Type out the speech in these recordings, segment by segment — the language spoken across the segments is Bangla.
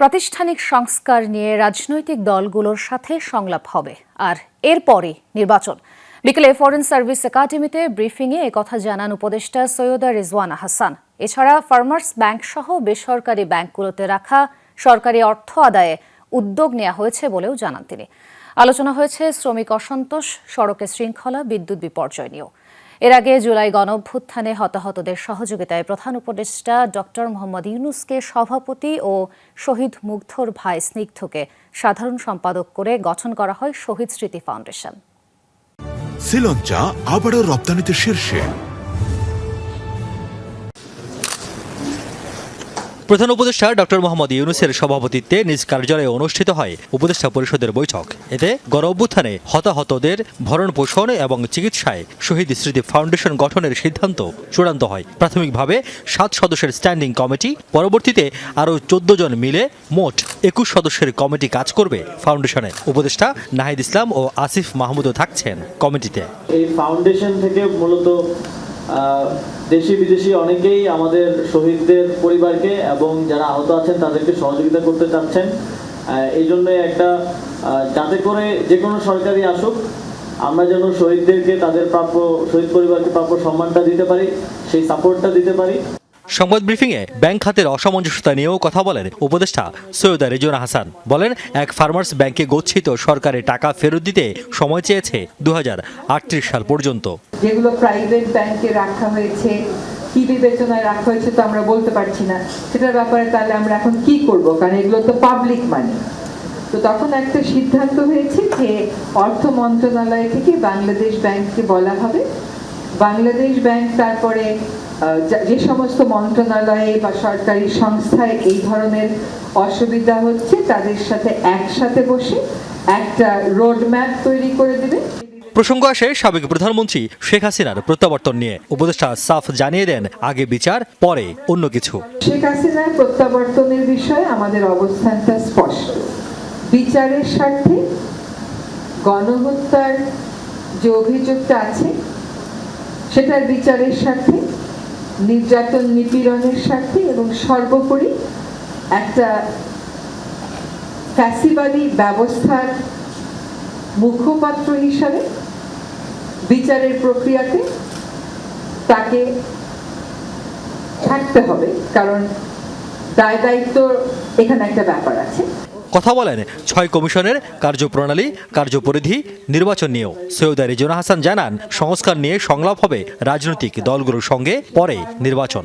প্রাতিষ্ঠানিক সংস্কার নিয়ে রাজনৈতিক দলগুলোর সাথে সংলাপ হবে। আর এরপরই নির্বাচন। বিকেলে ফরেন সার্ভিস একাডেমিতে ব্রিফিংয়ে একথা জানান উপদেষ্টা সৈয়দা রিজওয়ানা হাসান। এছাড়া ফার্মার্স ব্যাংক সহ বেসরকারি ব্যাংকগুলোতে রাখা সরকারি অর্থ আদায়ে উদ্যোগ নেওয়া হয়েছে বলেও জানান তিনি। আলোচনা হয়েছে শ্রমিক অসন্তোষ, সড়কে শৃঙ্খলা, বিদ্যুৎ বিপর্যয় নিয়েও। এর আগে জুলাই গণভ্যুত্থানে হতাহতদের সহযোগিতায় প্রধান উপদেষ্টা ডক্টর মোহাম্মদ ইউনুসকে সভাপতি ও শহীদ মুগ্ধর ভাই স্নিগ্ধকে সাধারণ সম্পাদক করে গঠন করা হয় শহীদ স্মৃতি ফাউন্ডেশন। শ্রীলঙ্কা আবারও রপ্তানিতে শীর্ষে। প্রধান উপদেষ্টা ডক্টর মোহাম্মদ ইউনুসের সভাপতিত্বে নিজ কার্যালয়ে অনুষ্ঠিত হয় উপদেষ্টা পরিষদের বৈঠক। এতে গণ অভ্যুত্থানে হতাহতদের ভরণ পোষণ এবং চিকিৎসায় শহীদ স্মৃতি ফাউন্ডেশন গঠনের সিদ্ধান্ত চূড়ান্ত হয়। প্রাথমিকভাবে সাত সদস্যের স্ট্যান্ডিং কমিটি, পরবর্তীতে আরও চোদ্দ জন মিলে মোট একুশ সদস্যের কমিটি কাজ করবে ফাউন্ডেশনে। উপদেষ্টা নাহিদ ইসলাম ও আসিফ মাহমুদও থাকছেন কমিটিতে। এই ফাউন্ডেশন থেকে মূলত দেশি বিদেশি অনেকেই আমাদের শহীদদের পরিবারকে এবং যারা আহত আছেন তাদেরকে সহযোগিতা করতে চাচ্ছেন। এই জন্য একটা যাতে করে যে কোনো সরকারি আসুক, আমরা যেন শহীদদেরকে তাদের প্রাপ্য, শহীদ পরিবারকে প্রাপ্য সম্মানটা দিতে পারি, সেই সাপোর্টটা দিতে পারি। সংবাদ ব্রিফিংয়ে ব্যাংক খাতের অসামঞ্জস্যতা নিয়েও কথা বলেন উপদেষ্টা সৈয়দা রেজওয়ানা হাসান। বলেন, এক ফার্মার্স ব্যাংকে গচ্ছিত সরকারের টাকা ফেরত দিতে সময় চেয়েছে দু হাজার আটত্রিশ সাল পর্যন্ত। যেগুলো প্রাইভেট ব্যাংকে রাখা হয়েছে কি বিবেচনায় রাখা হয়েছে তো আমরা বলতে পারছি না। সেটার ব্যাপারে তাহলে আমরা এখন কি করব? কারণ এগুলো তো পাবলিক মানি তো তখন একটা সিদ্ধান্ত হয়েছে যে অর্থ মন্ত্রণালয় থেকে বাংলাদেশ ব্যাংককে বলা হবে। বাংলাদেশ ব্যাংক তারপরে যা- সমস্ত মন্ত্রণালয়ে বা সরকারি সংস্থায় এই ধরনের অসুবিধা হচ্ছে তাদের সাথে একসাথে বসে একটা রোডম্যাপ তৈরি করে দেবে। প্রসঙ্গ আসে সাবেক প্রধানমন্ত্রী শেখ হাসিনার প্রত্যাবর্তন নিয়ে। উপদেষ্টা সাফ জানিয়ে দেন আগে বিচার পরে অন্য কিছু। শেখ হাসিনার প্রত্যাবর্তনের বিষয়ে আমাদের অবস্থানটা স্পষ্ট। বিচারের স্বার্থে গণহত্যার যে অভিযোগটা আছে সেটার বিচারের স্বার্থে নির্যাতন নিপীড়নের স্বার্থে এবং সর্বোপরি একটা ফ্যাসিবাদী ব্যবস্থার মুখপাত্র হিসাবে বিচারের প্রক্রিয়াতে তাকে থাকতে হবে, কারণ দায় দায়িত্ব এখানে একটা ব্যাপার আছে। কথা বলেন ছয় কমিশনের কার্যপ্রণালী, কার্যপরিধি, নির্বাচন নিয়েও। সৈয়দা রেজনা হাসান জানান, সংস্কার নিয়ে সংলাপ হবে রাজনৈতিক দলগুলোর সঙ্গে, পরে নির্বাচন।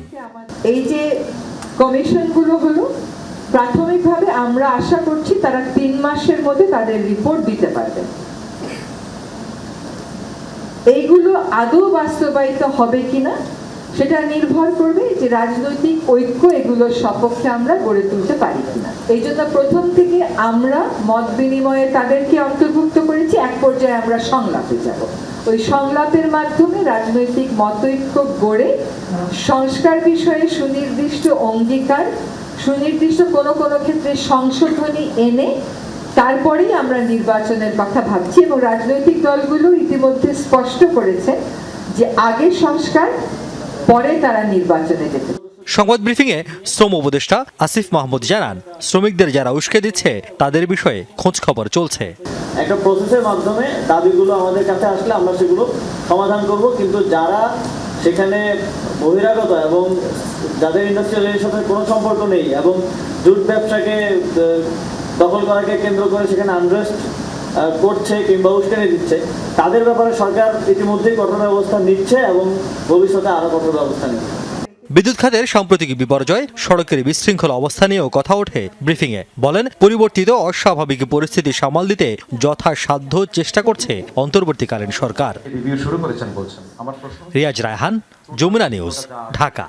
এই যে কমিশনগুলো হলো, প্রাথমিকভাবে আমরা আশা করছি তারা তিন মাসের মধ্যে তাদের রিপোর্ট দিতে পারবে। এইগুলো আদৌ বাস্তবায়িত হবে কিনা সেটা নির্ভর করবে যে রাজনৈতিক ঐক্য এগুলোর সপক্ষে আমরা গড়ে তুলতে পারি কিনা। এই জন্য প্রথম থেকে আমরা মত বিনিময়ে তাদেরকে অন্তর্ভুক্ত করেছি, এক পর্যায়ে আমরা সংলাপে যাব। ওই সংলাপের মাধ্যমে রাজনৈতিক মতৈক্য গড়ে সংস্কার বিষয়ে সুনির্দিষ্ট অঙ্গীকার, সুনির্দিষ্ট কোনো কোনো ক্ষেত্রে সংশোধনী এনে তারপরেই আমরা নির্বাচনের কথা ভাবছি এবং রাজনৈতিক দলগুলো ইতিমধ্যে স্পষ্ট করেছে যে আগে সংস্কার পরে তারা নির্বাচনে যেতে সংবাদ ব্রিফিংয়ে শ্রম উপদেষ্টা আসিফ মাহমুদ জানান শ্রমিকদের যারা উস্কে দিচ্ছে তাদের বিষয়ে খোঁজ খবর চলছে। একটা প্রসেসের মাধ্যমে দাবিগুলো আমাদের কাছে আসলে আমরা সেগুলো সমাধান করব কিন্তু যারা সেখানে বহিরাগত এবং যাদের ইন্ডাস্ট্রিয়ালের সাথে কোনো সম্পর্ক নেই এবং জুট ব্যবসাকে দখল করাকে কেন্দ্র করে সেখানে আনরেস্ট করছে কিংবা উস্কানি দিচ্ছে তাদের ব্যাপারে সরকার ইতিমধ্যেই কঠোর ব্যবস্থা নিচ্ছে এবং ভবিষ্যতে আরও কঠোর ব্যবস্থা নেবে বিদ্যুৎ খাতের সাম্প্রতিক বিপর্যয় সড়কের বিশৃঙ্খল অবস্থা নিয়েও কথা ওঠে ব্রিফিংয়ে। বলেন পরিবর্তিত অস্বাভাবিক পরিস্থিতি সামাল দিতে যথাসাধ্য চেষ্টা করছে অন্তর্বর্তীকালীন সরকার। রিভিউ শুরু করেছেন বলছেন। আমার প্রশ্ন রিয়াজ রায়হান যমুনা নিউজ ঢাকা।